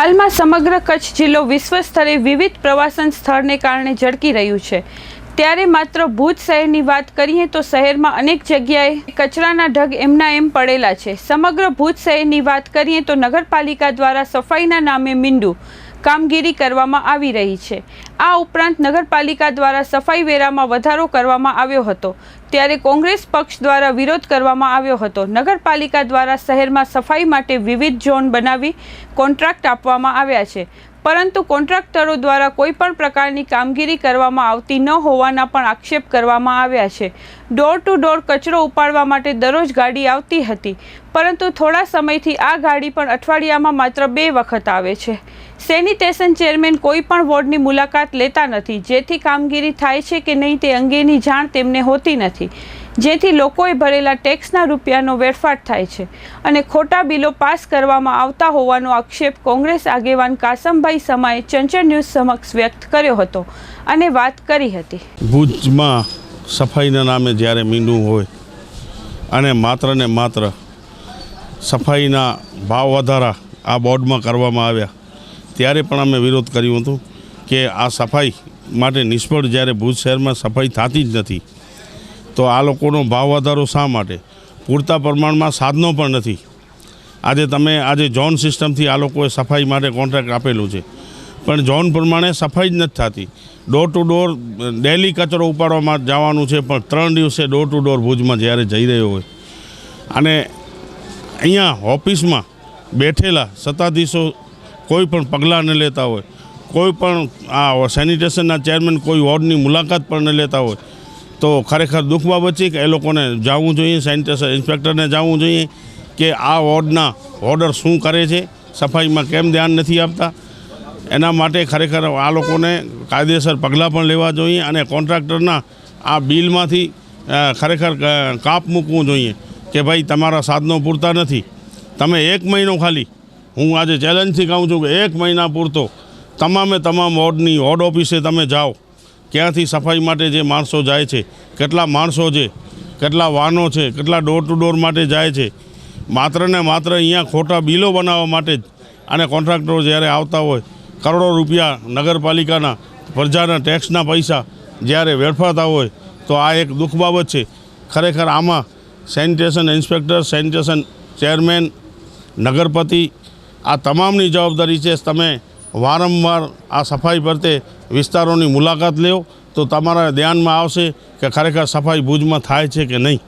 હાલમાં સમગ્ર કચ્છ જિલ્લો વિશ્વ સ્તરે વિવિધ પ્રવાસન સ્થળને કારણે ઝળકી રહ્યું છે. ત્યારે માત્ર ભુજ શહેરની વાત કરીએ તો શહેરમાં અનેક જગ્યાએ કચરાના ઢગ એમના એમ પડેલા છે. સમગ્ર ભુજ શહેરની વાત કરીએ તો નગરપાલિકા દ્વારા સફાઈના નામે મીંડું કામગીરી કરવામાં આવી રહી છે. આ ઉપરાંત નગરપાલિકા દ્વારા સફાઈ વેરામાં વધારો કરવામાં આવ્યો હતો. ત્યારે કોંગ્રેસ પક્ષ દ્વારા વિરોધ કરવામાં આવ્યો હતો. નગરપાલિકા દ્વારા શહેરમાં સફાઈ માટે વિવિધ ઝોન બનાવી કોન્ટ્રાક્ટ આપવામાં આવ્યા છે. પરંતુ કોન્ટ્રાક્ટરો દ્વારા કોઈપણ પ્રકારની કામગીરી કરવામાં આવતી ન હોવાના પણ આક્ષેપ કરવામાં આવ્યા છે. ડોર ટુ ડોર કચરો ઉપાડવા માટે દરરોજ ગાડી આવતી હતી. પરંતુ થોડા સમયથી આ ગાડી પણ અઠવાડિયામાં માત્ર બે વખત આવે છે. સેનિટેશન ચેરમેન કોઈ પણ વોર્ડની મુલાકાત લેતા નથી. જેથી કામગીરી થાય છે કે નહીં તે અંગેની જાણ તેમને હોતી નથી. જેથી લોકોએ ભરેલા ટેક્સના રૂપિયાનો વેડફાટ થાય છે અને ખોટા બિલો પાસ કરવામાં આવતા હોવાનો આક્ષેપ કોંગ્રેસ આગેવાન કાસમભાઈ સમાએ ચંચળ ન્યૂઝ સમક્ષ વ્યક્ત કર્યો હતો અને વાત કરી હતી. ભુજમાં સફાઈના નામે જ્યારે મીંડું હોય અને માત્ર ને માત્ર સફાઈના ભાવ વધારા આ બોર્ડમાં કરવામાં આવ્યા. ત્યારે પણ અમે વિરોધ કર્યું હતું કે આ સફાઈ માટે નિષ્ફળ જ્યારે ભુજ શહેરમાં સફાઈ થતી જ નથી. તો આ લોકોનો ભાવ વધારો શા માટે? પૂરતા પ્રમાણમાં સાધનો પણ નથી. આજે તમે, આજે ઝોન સિસ્ટમથી આ લોકોએ સફાઈ માટે કોન્ટ્રાક્ટ આપેલું છે. પણ ઝોન પ્રમાણે સફાઈ જ નથી થતી. ડોર ટુ ડોર ડેલી કચરો ઉપાડવામાં જવાનું છે, પણ ત્રણ દિવસે ડોર ટુ ડોર ભુજમાં જ્યારે જઈ રહ્યો હોય. અને અહીંયા ઓફિસમાં બેઠેલા સત્તાધીશો કોઈ પણ પગલાં ન લેતા હોય, કોઈ પણ આ સેનિટેશનના ચેરમેન કોઈ વોર્ડની મુલાકાત પણ ન લેતા હોય, તો ખરેખર દુઃખ બાબત છે કે એ લોકોને જવું જોઈએ, સેનિટેશન ઇન્સ્પેક્ટરને જવું જોઈએ કે આ વોર્ડના ઓર્ડર શું કરે છે, સફાઈમાં કેમ ધ્યાન નથી આપતા. એના માટે ખરેખર આ લોકોને કાયદેસર પગલાં પણ લેવા જોઈએ અને કોન્ટ્રાક્ટરના આ બિલમાંથી ખરેખર કાપ મૂકવું જોઈએ. કે ભાઈ, તમારા સાધનો પૂરતા નથી. તમે એક મહિનો ખાલી, હું આજે ચેલેન્જથી કહું છું કે એક મહિના પૂરતો. તમામે તમામ વોર્ડની, વોર્ડ ઓફિસે તમે જાઓ. ક્યાંથી સફાઈ માટે જે માણસો જાય છે, કેટલા માણસો છે, કેટલા વાહનો છે, કેટલા ડોર ટુ ડોર માટે જાય છે. માત્ર ને માત્ર અહીંયા ખોટા બિલો બનાવવા માટે જ. અને કોન્ટ્રાક્ટરો જ્યારે આવતા હોય, કરોડો રૂપિયા નગરપાલિકાના પ્રજાના ટેક્સના પૈસા જ્યારે વેડફાતા હોય, તો આ એક દુઃખ બાબત છે. ખરેખર આમાં સેનિટેશન ઇન્સ્પેક્ટર, સેનિટેશન ચેરમેન, નગરપતિ, આ તમામની જવાબદારી છે. તમે વારંવાર આ સફાઈ પ્રત્યે વિસ્તારોની મુલાકાત લ્યો તો તમારા ધ્યાનમાં આવશે કે ખરેખર સફાઈ ભુજમાં થાય છે કે નહીં.